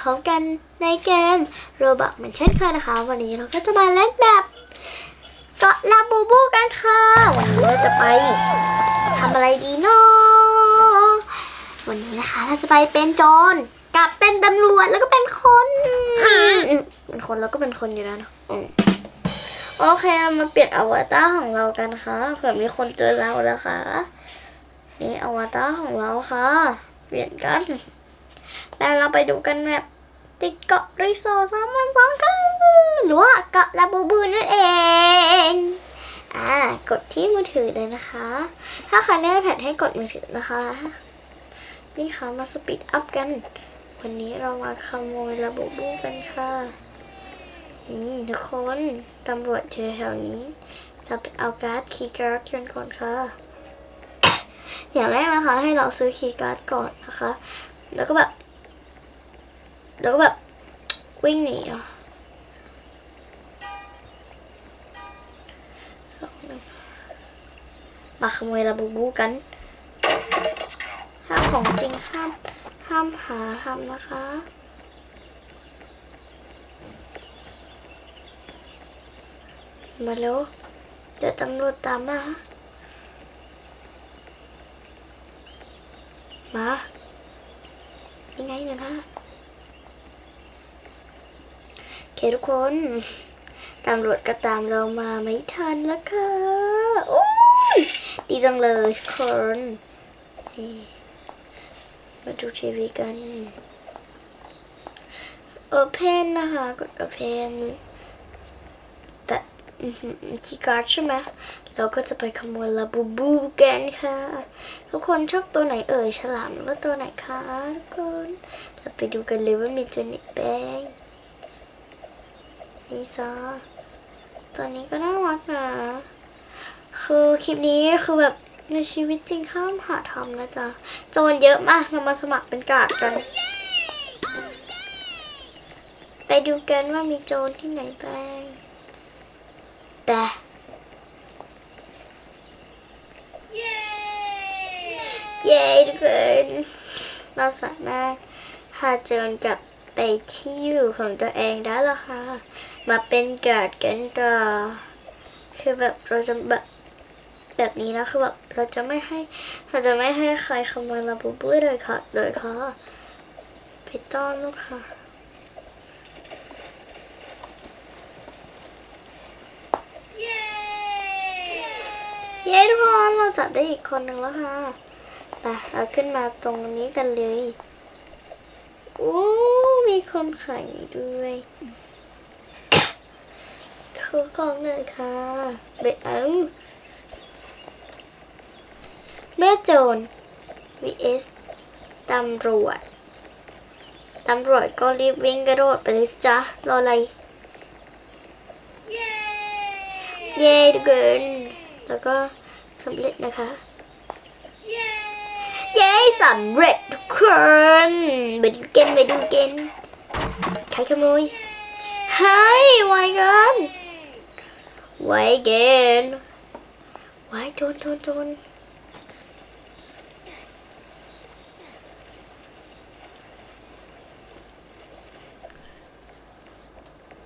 ค่ะทุกคนวันนี้พบกันในเกมโรบักเหมือนเช่นเคยนะคะ วันนี้เราก็จะมาเล่นแบบเกาะลาบูบูกันค่ะ วันนี้เราจะไปทำอะไรดีเนาะวันนี้นะคะ เราจะไปเป็นโจรกับเป็นตำรวจแล้วก็เป็นคนอืมเป็นคนแล้วก็เป็นคนอยู่แล้วเนอะอืมโอเคเรามาเปลี่ยนอวตารของเรากันค่ะเผื่อมีคนเจอเราแล้วค่ะนี่อวตารของเราค่ะ เปลี่ยนกันแล้วเราไปดูกันแบบ ติดเกาะรีสอร์ทสามวันสองคืนหรือว่าเกาะลาบูบูนั่นเองอ่ากดที่มือถือเลยนะคะ ถ้าใครเล่นแพดให้กดมือถือนะคะ นี่ค่ะมาสปีดอัพกัน วันนี้เรามาขโมยลาบูบูกันค่ะอืมทุกคนตำรวจเจอแถวนี้ เราไปเอาการ์ดคีย์การ์ดกันก่อนค่ะ อย่างแรกนะคะให้เราซื้อคีย์การ์ดก่อนนะคะ แล้วก็แบบ แล้วก็แบบวิ่งหนีอะสองหนึ่งมาขโมยลาบูบูกันห้ามของจริงห้ามห้ามหาทำนะคะมาเร็วเดี๋ยวตำรวจตามมามายังไงเนี่ยนะโอ เคทุกคนตำรวจก็ตามเรามาไม่ทันแล้วค่ะ โอ้ยดีจังเลยทุกคนนี่มาดูทีวีกัน Open นะคะ กด Open แบบคีย์การ์ดใช่ไหมเราก็จะไปขโมยลาบูบูกันค่ะ ทุกคนชอบตัวไหนเอ่ย ฉลามหรือว่าตัวไหนคะทุกคน เราไปดูกันเลยว่ามีตัวไหนแป้ง นี่จ้าตัวนี้ก็น่ารักนะ คือคลิปนี้คือแบบในชีวิตจริงห้ามหาทำนะจ๊ะ โจรเยอะมากเรามาสมัครเป็นกาดกัน ไปดูกันว่ามีโจรที่ไหนบ้างแปะเย้ทุกคนเราสามารถพาโจรกลับ ไปที่อยู่ของตัวเองได้แล้วค่ะ มาเป็นการ์ดกันต่อ คือแบบเราจะแบบแบบนี้นะคือแบบเราจะไม่ให้เราจะไม่ให้ใครขโมยลาบูบูเลยค่ะเลยค่ะไปต้อนลูกค่ะเย้ทุกคนเราจับได้อีกคนหนึ่งแล้วค่ะไปเราขึ้นมาตรงนี้กันเลย โอ้มีคนขายด้วยขอกล่องหน่อยค่ะเบ็ดเอาแม่โจร vs ตำรวจ ตำรวจก็รีบวิ่งกระโดดไปเลยสิจ้ะรออะไรเย้ทุกคนแล้วก็สำเร็จนะคะ เย้สำเร็จทุกคนไปดูกันไปดูกันใครขโมยเฮ้ยไวกันไวเกินไวโจนโจนโจน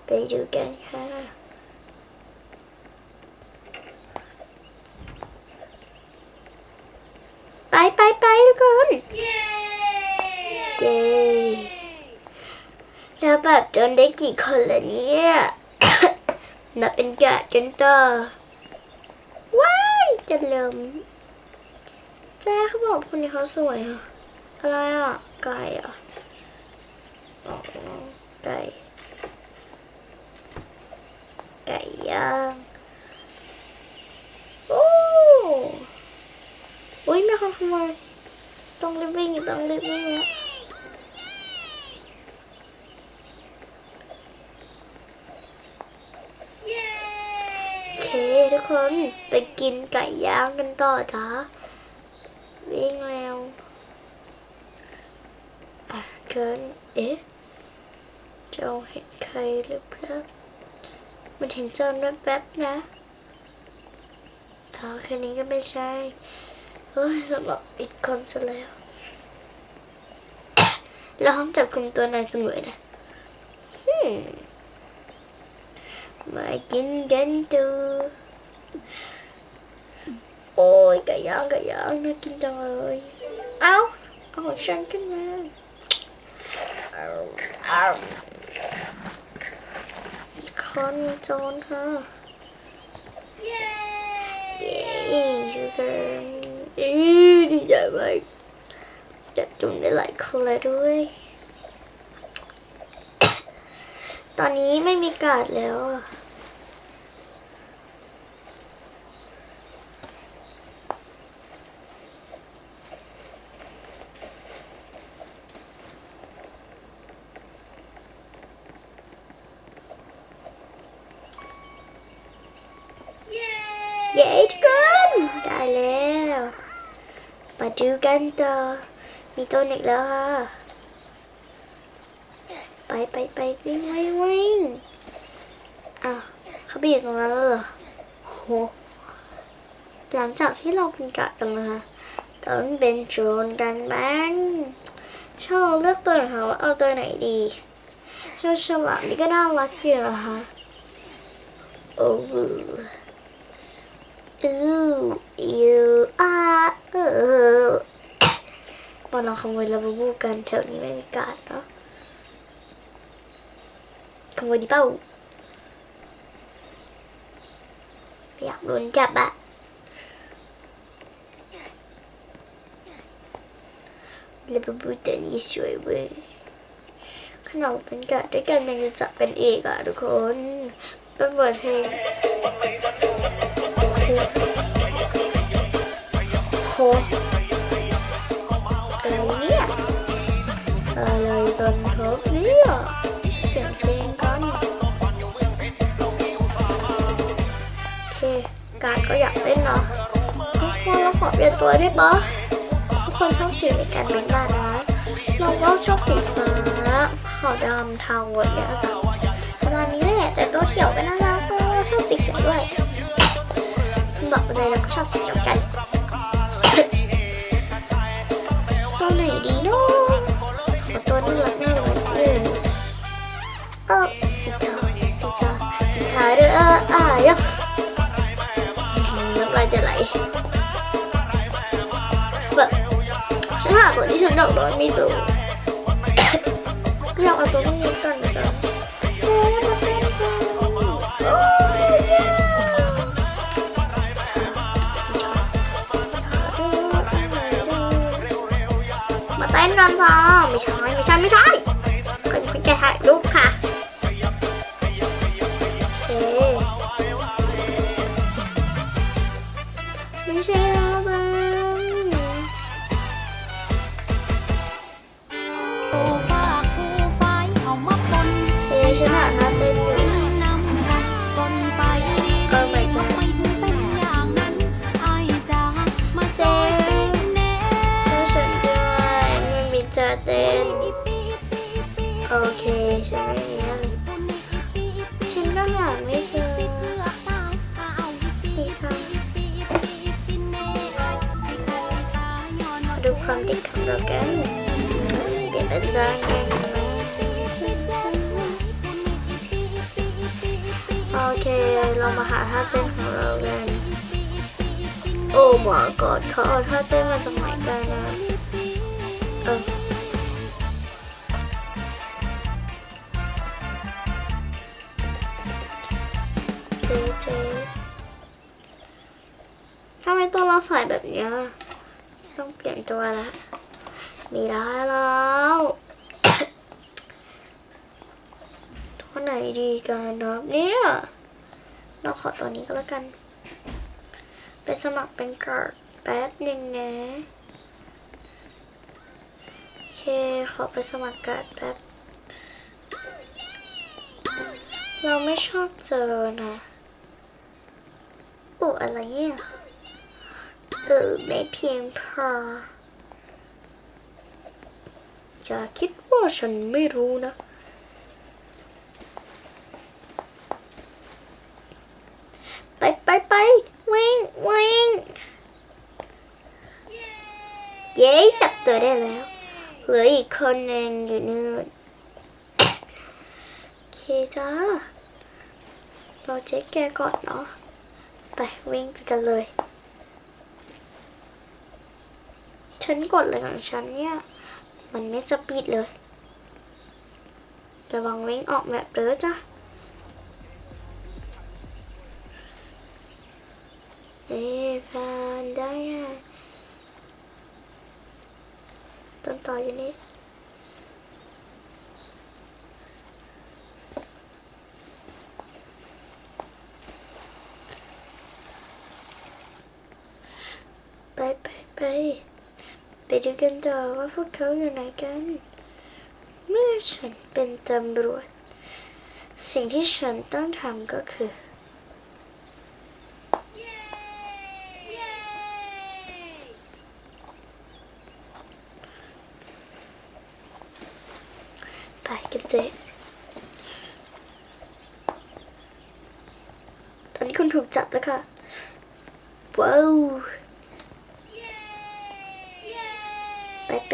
ไปดูกันค่ะ ไปไปไปทุกคนเย้แล้วแบบจนได้กี่คนละเนี่ยนับเป็นกะกันต่อว้ายจะเริ่มจ้าเขาบอกคนนี้เขาสวยอะอะไรอะไก่อะอ๋อไก่ไก่ย่างโอ้ อุ้ยมีคนขโมยต้องรีบวิ่งต้องรีบวิ่งแล้วโอเคทุกคนไปกินไก่ย่างกันต่อจ้าวิ่งแล้วอะเกินเอ๊ะเจ้าเห็นใครหรือเปล่ามันเห็นโจรแวบๆนะอ๋อแค่นี้ก็ไม่ใช่ เฮ้ยเราบอกอีกคนซะแล้วเราห้ามจับกลุ่มตัวนายเสมอนะอืมมากินกันดูโอ้ยไก่ย่างไก่ย่างน่ากินจังเลยเอาเอาของฉันขึ้นมาเอาเอาคนโจรค่ะเย้ชูกันอือ ดีใจมากจับจุ่มได้หลายคนเลยด้วย ตอนนี้ไม่มีการ์ดแล้วอะเย้ทุกคนได้แล้ว มา ดูกันต่อ มีตัวอีกแล้วค่ะ ไปไปไปวิ่งวิ่งวิ่งอ้าวเขาไปอยู่ตรงนั้นแล้วเหรอโหหลังจากที่เราเป็นกะกันนะคะตอนเป็นโจรกันบ้างชอบเลือกตัวหนคะว่าเอาตัวไหนดีเจ้าฉลามนี่ก็น่ารักอยู่นะคะโอ้ โหอู้ยูอาเออมาลองขโมยลาบูบูกันแถวนี้ไม่มีการเนาะขโมยดีเป้าอยากโดนจับอะเลบบูตัวนี้สวยเว้ยขนมเป็นกะด้วยกันยังจะจับเป็นเอกอะทุกคนเป็นเปิดเพลง โหอะไรเนี่ยอะไรตอนทบเนี่ยเสียงเพลงกันโอเคการก็อยากเล่นเนาะทุกคนเราขอเปลี่ยนตัวได้ปะทุกคนชอบสีในการเล่นบ้านนะเราก็ชอบสีฟ้าขาวดำเทาอะไรอย่างเงี้ยค่ะประมาณนี้แหละแต่ตัวเขียวก็น่ารักก็ชอบสีเขียวด้วย บอกไปเลยเราก็ชอบสีเขียวกันตัวไหนดีเนาะขอตัวน่ารักน่ารักเลยก็สีเทาสีเทาสีเทาเด้ออะยะน้ำลายจะไหลแบบฉันหาตัวที่ฉันอยากได้ไม่เจอก็อยากเอาตัวนี้กันนะ นกันจ้าไม่ใช่ไม่ใช่ไม่ใช่คุณจะแกถ่ายรูปค่ะโอเคไม่ใช่ เต้นโอเคฉันไม่มีอะไรฉันก็หาไม่เจอสีทองดูความติดของเรากันเปลี่ยนเป็นร่างยังไงโอเคเรามาหาท่าเต้นของเรากันโอ้หมอกอดเขาเอาท่าเต้นมาจากไหนกันนะเออ จ๊เจ๊ทำไมตัวเราใส่แบบนี้ต้องเปลี่ยนตัวละมีได้แล้วตัวไหนดีกันเนาะเนี่ยเราขอตัวนี้ก็แล้วกัน ไปสมัครเป็นการ์ดแป๊บหนึ่งนะโอเคขอไปสมัครการ์ดแป๊บเราไม่ชอบเจอนะ อู้อะไรเนี่ยเออไม่เพียงพออย่าคิดว่าฉันไม่รู้นะ ไปไปไปวิ่งวิ่งเย้จับตัวได้แล้ว เหลืออีกคนหนึ่งอยู่นู่นโอเคจ้า เราเช็คแกก่อนเนาะ ไปวิ่งไปกันเลย ฉันกดเลยของฉันเนี่ย มันไม่สปีดเลยระวังวิ่งออกแบบเด้อจ้ะเอ๊ะผ่านได้อะต้นต่ออยู่นี่ ไป ไป ไปดูกันต่อว่าพวกเขาอยู่ไหนกัน เมื่อฉันเป็นตำรวจ สิ่งที่ฉันต้องทำก็คือ ไปกันเจ๊ตอนนี้คุณถูกจับแล้วค่ะ ว้าว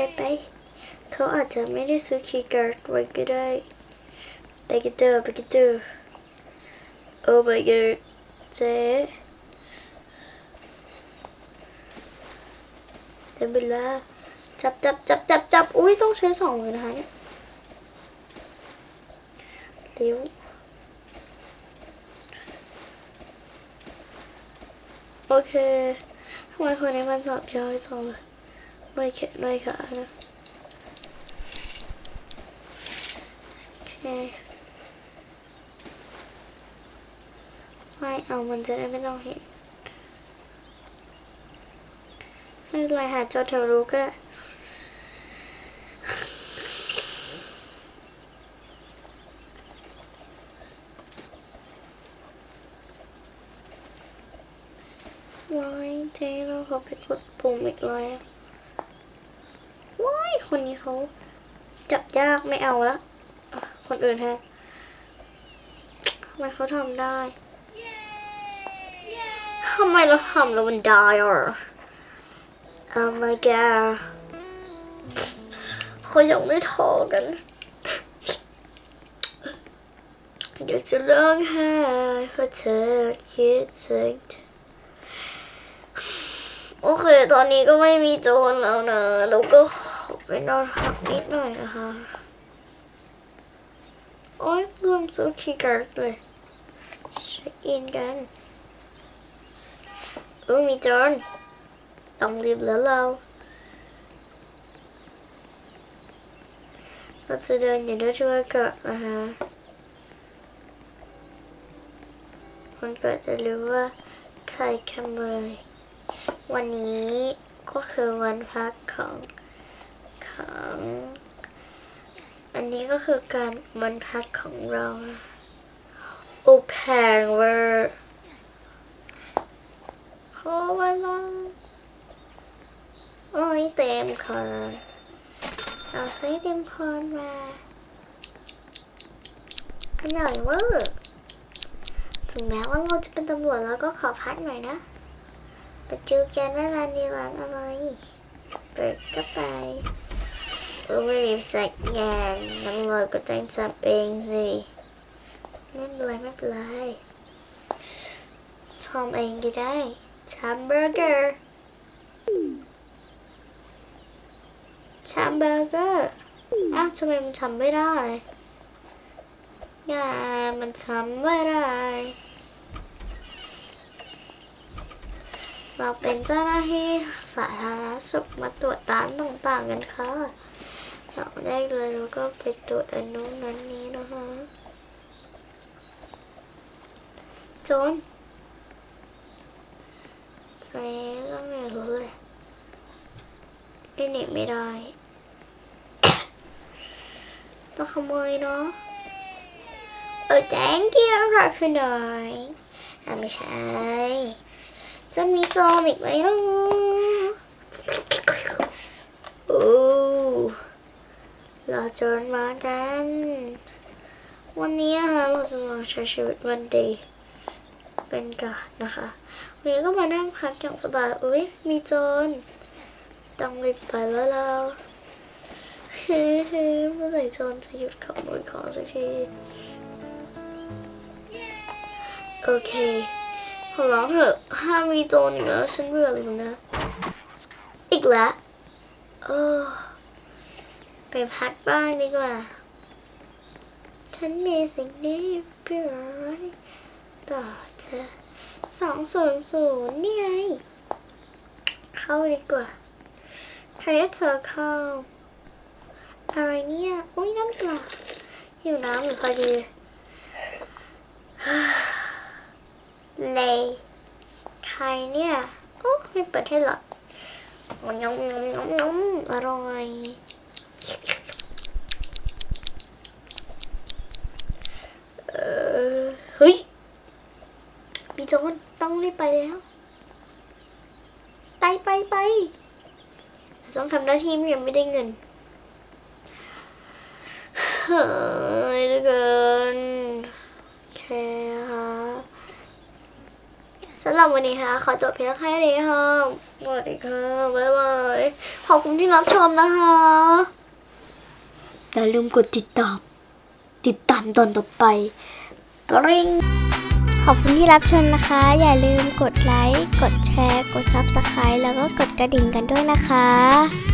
ไปไปเขาอาจจะไม่ได้ซื้อคีย์การ์ดไว้ก็ได้ไปกันเถอะไปกันเถอะโอ้ my god เจ๊เต็มเวลาจับจับจับจับจับอุ้ยต้องใช้สองมือนะคะเนี่ยเร็วโอเคทำไมคนนี้มันสอบย่อยจังเลย ไม่แค่ไม่ค่ะนะโอเคไม่เอามันจะได้ไม่ต้องเห็นไม่เป็นไรหาเจ้าแถวรู้ก็ได้ว้ายเจ๊เราขอไปกดปุ่มอีกแล้ว คนนี้เขาจับยากไม่เอาละคนอื่นแทนทำไมเขาทำได้ทำไมเราทำแล้วมันได้อะ Oh my god เขายังไม่ทอกันอยากจะร้องไห้เพราะเธอคิดถึงโอเค ตอนนี้ก็ไม่มีโจรแล้วนะ แล้วก็ข ไปนอนพักนิดหน่อยนะคะ โอ๊ยลืมซื้อคีย์การ์ดเลยเช็คอินกันเออมีโจรต้องรีบแล้วเรา เราจะเดินอยู่ด้วยช่วยกันนะคะคนก็จะรู้ว่าใครขโมยวันนี้ก็คือวันพักของ องอันนี้ก็คือการวันพักของเราโอแพงเวอร์ขอเวลาโอ้ยเต็มคอนเอาใส่เต็มคอนมาอร่อยเวอร์ถึงแม้ว่าเราจะเป็นตำรวจแล้วก็ขอพักหน่อยนะไปเจอกันว่านนี้ร้านอะไร เปิดก็ไป เออไม่มีสักงานน้ำลอยก็ต้องทำเองสิไม่เป็นไรไม่เป็นไรทำเองก็ได้ทำเบอร์เกอร์ทำเบอร์เกอร์อ้าวทำไมมันทำไม่ได้งานมันทำไม่ได้เราเป็นเจ้าหน้าที่สาธารณสุขมาตรวจร้านต่างๆกันค่ะ เราได้เลยแล้วก็ไปตรวจอันนู้นนั้นนี้นะคะโจนใส่ก็ไม่รู้เลยไม่หนีไม่ได้ ต้องขโมยเนาะเออ thank you ค่ะคุณหน่อยอะไม่ใช่จะมีจอมอีกไหมล่ะโอ้ เราจะมากัน วันนี้นะคะเราจะมาใช้ชีวิตวันเดย์เป็นการนะคะวันนี้ก็มานั่งพักอย่างสบายอุ้ยมีโจรต้องรีบไปแล้วเราฮึฮึเมื่อไหร่โจรจะหยุดขโมยของสักทีโอเคขอร้องเถอะห้ามมีโจรอีกแล้วฉันเบื่อเลยนะอีกแล้วเออ ไปพักบ้างดีกว่า ฉันมีสิ่งนี้เพื่ออะไรต่อเธอสองศูนย์ศูนย์นี่ไง เข้าดีกว่าใครให้เธอเข้า อะไรเนี่ย อุ้ยน้ำเปล่าหิวน้ำอยู่พอดีเลยใครเนี่ยโอ้ไม่เปิดให้หรอกงงงงงงงอร่อย เออเฮ้ย มีโจรต้องรีบไปแล้ว ไปไปไปต้องทำหน้าที่ไม่งั้นไม่ได้เงิน เฮ้ยเหลือเกินโอเคค่ะสำหรับวันนี้ค่ะขอจบเพียงแค่นี้ค่ะสวัสดีค่ะ บ๊ายบาย ขอบคุณที่รับชมนะคะ อย่าลืมกดติดตาม ติดตามตอนต่อไปปริงขอบคุณที่รับชมนะคะ อย่าลืมกดไลค์ กดแชร์ กด Subscribe แล้วก็กดกระดิ่งกันด้วยนะคะ